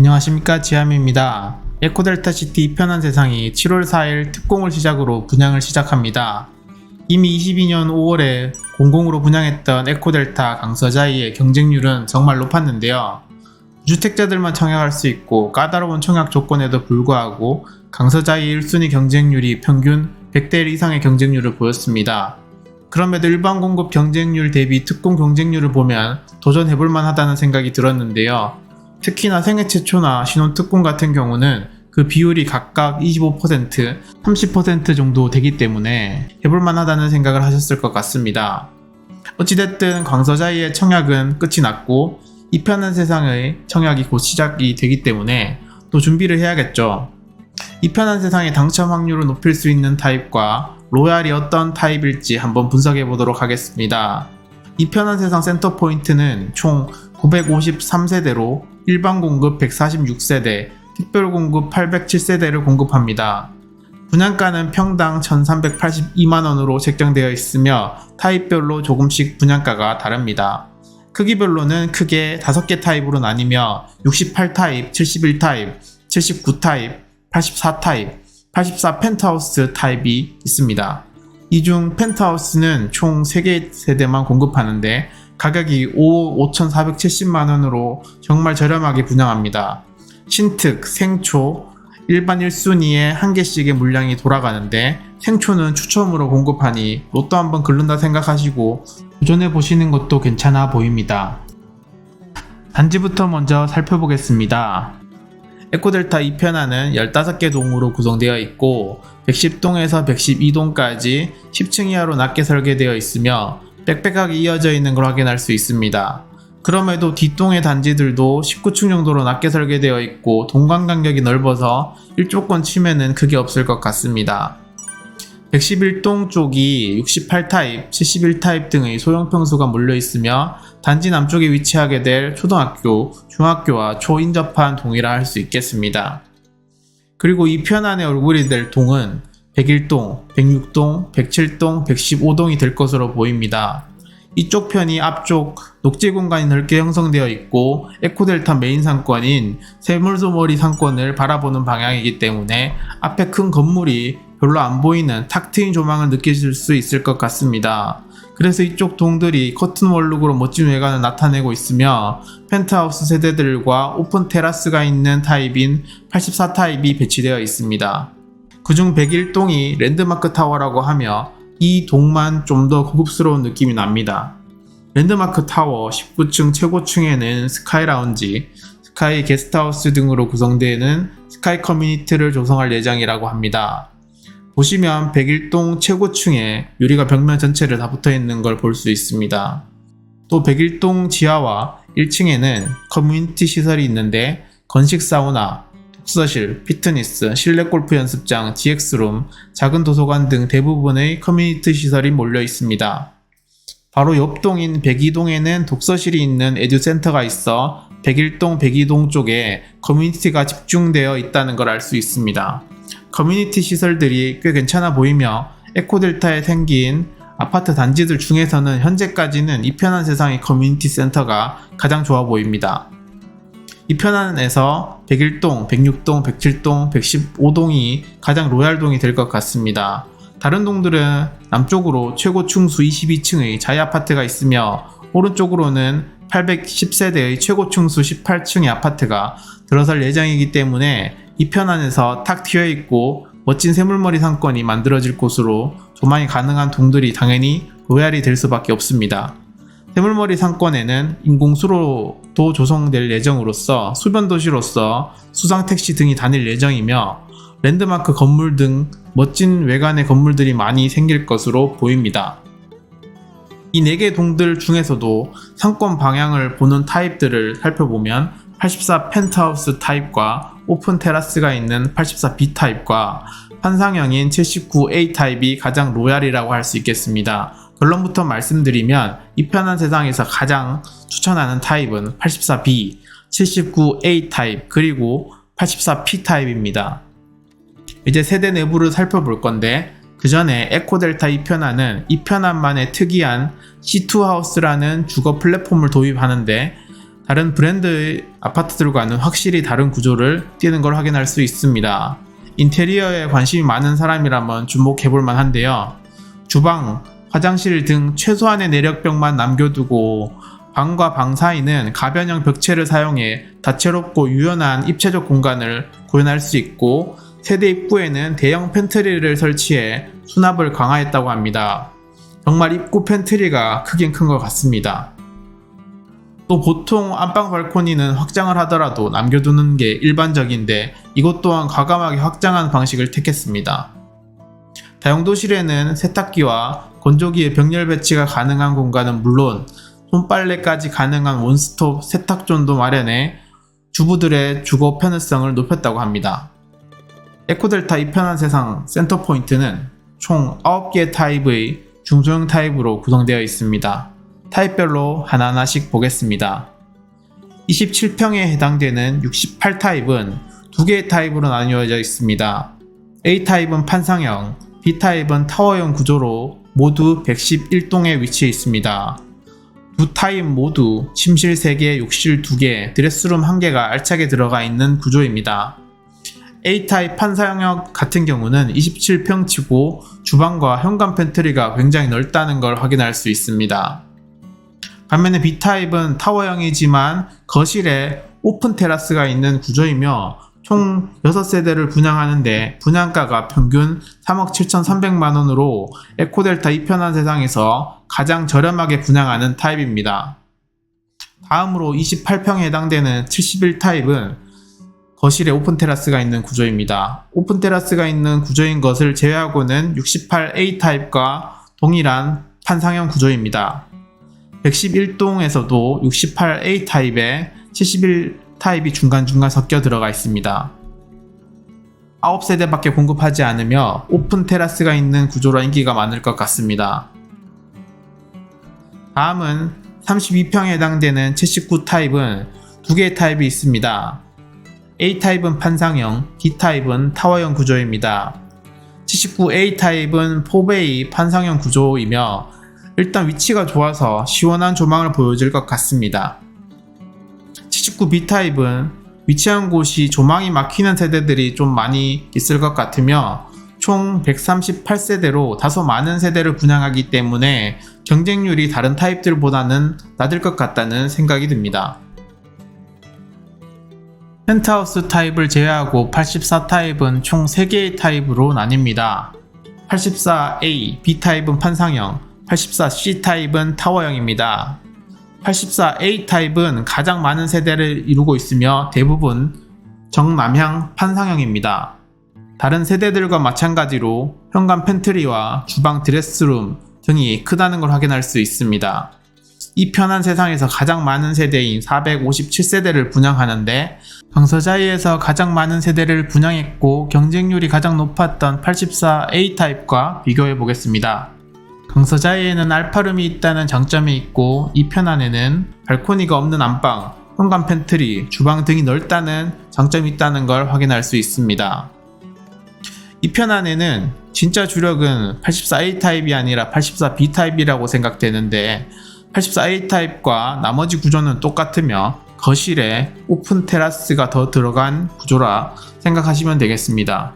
안녕하십니까 지함입니다. 에코델타 시티 편한 세상이 7월 4일 특공을 시작으로 분양을 시작합니다. 이미 22년 5월에 공공으로 분양했던 에코델타 강서자이의 경쟁률은 정말 높았는데요. 주택자들만 청약할 수 있고 까다로운 청약 조건에도 불구하고 강서자이 1순위 경쟁률이 평균 100대 1 이상의 경쟁률을 보였습니다. 그럼에도 일반 공급 경쟁률 대비 특공 경쟁률을 보면 도전해볼 만하다는 생각이 들었는데요. 특히나 생애 최초나 신혼 특공 같은 경우는 그 비율이 각각 25%, 30% 정도 되기 때문에 해볼 만 하다는 생각을 하셨을 것 같습니다. 어찌됐든 광서자이의 청약은 끝이 났고 이 편한 세상의 청약이 곧 시작이 되기 때문에 또 준비를 해야겠죠. 이 편한 세상의 당첨 확률을 높일 수 있는 타입과 로얄이 어떤 타입일지 한번 분석해 보도록 하겠습니다. 이 편한 세상 센터 포인트는 총 953세대로 일반 공급 146세대, 특별 공급 807세대를 공급합니다. 분양가는 평당 1382만원으로 책정되어 있으며 타입별로 조금씩 분양가가 다릅니다. 크기별로는 크게 5개 타입으로 나뉘며 68타입, 71타입, 79타입, 84타입, 84 펜트하우스 타입이 있습니다. 이 중 펜트하우스는 총 3개 세대만 공급하는데 가격이 5억 5,470만 원으로 정말 저렴하게 분양합니다. 신특, 생초, 일반 1순위에 한 개씩의 물량이 돌아가는데 생초는 추첨으로 공급하니 로또 한번 긁는다 생각하시고 도전해 보시는 것도 괜찮아 보입니다. 단지부터 먼저 살펴보겠습니다. 에코델타 2편안은 15개 동으로 구성되어 있고 110동에서 112동까지 10층 이하로 낮게 설계되어 있으며 빽빽하게 이어져 있는 걸 확인할 수 있습니다. 그럼에도 뒷동의 단지들도 19층 정도로 낮게 설계되어 있고 동간 간격이 넓어서 일조권 침해는 크게 없을 것 같습니다. 111동 쪽이 68타입, 71타입 등의 소형 평수가 몰려 있으며 단지 남쪽에 위치하게 될 초등학교, 중학교와 초인접한 동이라 할 수 있겠습니다. 그리고 이 편 안에 얼굴이 될 동은 101동, 106동, 107동, 115동이 될 것으로 보입니다. 이쪽 편이 앞쪽 녹지 공간이 넓게 형성되어 있고 에코델타 메인 상권인 세물소머리 상권을 바라보는 방향이기 때문에 앞에 큰 건물이 별로 안 보이는 탁 트인 조망을 느끼실 수 있을 것 같습니다. 그래서 이쪽 동들이 커튼 월룩으로 멋진 외관을 나타내고 있으며 펜트하우스 세대들과 오픈 테라스가 있는 타입인 84 타입이 배치되어 있습니다. 그중 101동이 랜드마크 타워라고 하며 이 동만 좀 더 고급스러운 느낌이 납니다. 랜드마크 타워 19층 최고층에는 스카이 라운지, 스카이 게스트하우스 등으로 구성되는 스카이 커뮤니티를 조성할 예정이라고 합니다. 보시면 101동 최고층에 유리가 벽면 전체를 다 붙어 있는 걸 볼 수 있습니다. 또 101동 지하와 1층에는 커뮤니티 시설이 있는데 건식 사우나, 독서실, 피트니스, 실내 골프 연습장, GX룸, 작은 도서관 등 대부분의 커뮤니티 시설이 몰려 있습니다. 바로 옆동인 102동에는 독서실이 있는 에듀센터가 있어 101동, 102동 쪽에 커뮤니티가 집중되어 있다는 걸 알 수 있습니다. 커뮤니티 시설들이 꽤 괜찮아 보이며 에코델타에 생긴 아파트 단지들 중에서는 현재까지는 이 편한 세상의 커뮤니티 센터가 가장 좋아 보입니다. 이 편 안에서 101동, 106동, 107동, 115동이 가장 로얄동이 될 것 같습니다. 다른 동들은 남쪽으로 최고 층수 22층의 자이 아파트가 있으며 오른쪽으로는 810세대의 최고 층수 18층의 아파트가 들어설 예정이기 때문에 이 편 안에서 탁 트여 있고 멋진 새물머리 상권이 만들어질 곳으로 조망이 가능한 동들이 당연히 로얄이 될 수밖에 없습니다. 새물머리 상권에는 인공수로도 조성될 예정으로서 수변 도시로서 수상 택시 등이 다닐 예정이며 랜드마크 건물 등 멋진 외관의 건물들이 많이 생길 것으로 보입니다. 이 4개 동들 중에서도 상권 방향을 보는 타입들을 살펴보면 84 펜트하우스 타입과 오픈 테라스가 있는 84B 타입과 환상형인 79A 타입이 가장 로얄이라고 할 수 있겠습니다. 결론부터 말씀드리면 이 편한 세상에서 가장 추천하는 타입은 84B, 79A 타입, 그리고 84P 타입입니다. 이제 세대 내부를 살펴볼 건데 그 전에 에코델타 2편안은 2편안만의 특이한 C2 하우스라는 주거 플랫폼을 도입하는데 다른 브랜드의 아파트들과는 확실히 다른 구조를 띠는 걸 확인할 수 있습니다. 인테리어에 관심이 많은 사람이라면 주목해볼 만한데요. 주방, 화장실 등 최소한의 내력벽만 남겨두고 방과 방 사이는 가변형 벽체를 사용해 다채롭고 유연한 입체적 공간을 구현할 수 있고 세대 입구에는 대형 팬트리를 설치해 수납을 강화했다고 합니다. 정말 입구 팬트리가 크긴 큰 것 같습니다. 또 보통 안방 발코니는 확장을 하더라도 남겨두는 게 일반적인데 이것 또한 과감하게 확장한 방식을 택했습니다. 다용도실에는 세탁기와 건조기의 병렬 배치가 가능한 공간은 물론 손빨래까지 가능한 원스톱 세탁존도 마련해 주부들의 주거 편의성을 높였다고 합니다. 에코델타 이 편한 세상 센터 포인트는 총 9개의 타입의 중소형 타입으로 구성되어 있습니다. 타입별로 하나하나씩 보겠습니다. 27평에 해당되는 68타입은 두 개의 타입으로 나뉘어져 있습니다. A타입은 판상형, B타입은 타워형 구조로 모두 111동에 위치해 있습니다. 두 타입 모두 침실 3개, 욕실 2개, 드레스룸 1개가 알차게 들어가 있는 구조입니다. A타입 판사형역 같은 경우는 27평치고 주방과 현관 팬트리가 굉장히 넓다는 걸 확인할 수 있습니다. 반면에 B타입은 타워형이지만 거실에 오픈 테라스가 있는 구조이며 총 6세대를 분양하는데 분양가가 평균 3억 7,300만 원으로 에코델타 2편한 세상에서 가장 저렴하게 분양하는 타입입니다. 다음으로 28평에 해당되는 71타입은 거실에 오픈 테라스가 있는 구조입니다. 오픈 테라스가 있는 구조인 것을 제외하고는 68A 타입과 동일한 판상형 구조입니다. 111동에서도 68A 타입에 71 타입이 중간중간 섞여 들어가 있습니다. 9세대밖에 공급하지 않으며 오픈 테라스가 있는 구조로 인기가 많을 것 같습니다. 다음은 32평에 해당되는 79 타입은 두 개의 타입이 있습니다. A타입은 판상형, D타입은 타워형 구조입니다. 79A 타입은 4베이 판상형 구조이며 일단 위치가 좋아서 시원한 조망을 보여줄 것 같습니다. 79B 타입은 위치한 곳이 조망이 막히는 세대들이 좀 많이 있을 것 같으며 총 138세대로 다소 많은 세대를 분양하기 때문에 경쟁률이 다른 타입들보다는 낮을 것 같다는 생각이 듭니다. 펜트하우스 타입을 제외하고 84 타입은 총 3개의 타입으로 나뉩니다. 84A, B 타입은 판상형, 84C 타입은 타워형입니다. 84A 타입은 가장 많은 세대를 이루고 있으며 대부분 정남향 판상형입니다. 다른 세대들과 마찬가지로 현관 팬트리와 주방 드레스룸 등이 크다는 걸 확인할 수 있습니다. 이 편한 세상에서 가장 많은 세대인 457세대를 분양하는데 강서자이에서 가장 많은 세대를 분양했고 경쟁률이 가장 높았던 84A 타입과 비교해 보겠습니다. 강서자이에는 알파룸이 있다는 장점이 있고 이 편 안에는 발코니가 없는 안방, 현관 팬트리, 주방 등이 넓다는 장점이 있다는 걸 확인할 수 있습니다. 이 편 안에는 진짜 주력은 84A 타입이 아니라 84B 타입이라고 생각되는데 84A 타입과 나머지 구조는 똑같으며 거실에 오픈 테라스가 더 들어간 구조라 생각하시면 되겠습니다.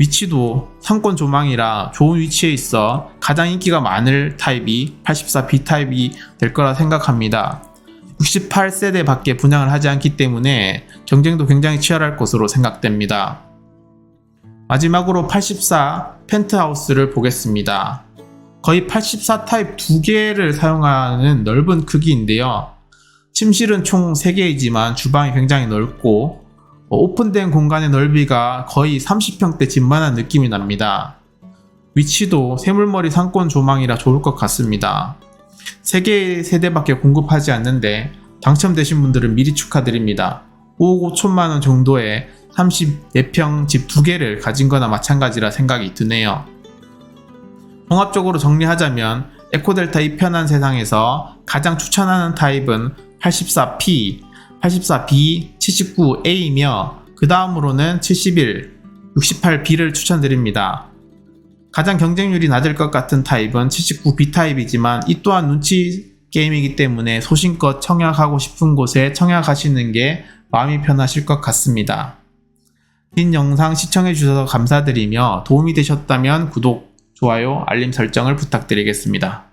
위치도 상권 조망이라 좋은 위치에 있어 가장 인기가 많을 타입이 84B 타입이 될 거라 생각합니다. 68세대 밖에 분양을 하지 않기 때문에 경쟁도 굉장히 치열할 것으로 생각됩니다. 마지막으로 84 펜트하우스를 보겠습니다. 거의 84 타입 두 개를 사용하는 넓은 크기인데요. 침실은 총 3개이지만 주방이 굉장히 넓고 어, 오픈된 공간의 넓이가 거의 30평대 집만한 느낌이 납니다. 위치도 새물머리 상권 조망이라 좋을 것 같습니다. 3개의 세대밖에 공급하지 않는데 당첨되신 분들은 미리 축하드립니다. 5억 5천만 원 정도의 34평 집 2개를 가진 거나 마찬가지라 생각이 드네요. 종합적으로 정리하자면 에코델타 이 편한 세상에서 가장 추천하는 타입은 84P, 84B, 79A이며 그 다음으로는 71, 68B를 추천드립니다. 가장 경쟁률이 낮을 것 같은 타입은 79B 타입이지만 이 또한 눈치 게임이기 때문에 소신껏 청약하고 싶은 곳에 청약하시는 게 마음이 편하실 것 같습니다. 긴 영상 시청해주셔서 감사드리며 도움이 되셨다면 구독, 좋아요, 알림 설정을 부탁드리겠습니다.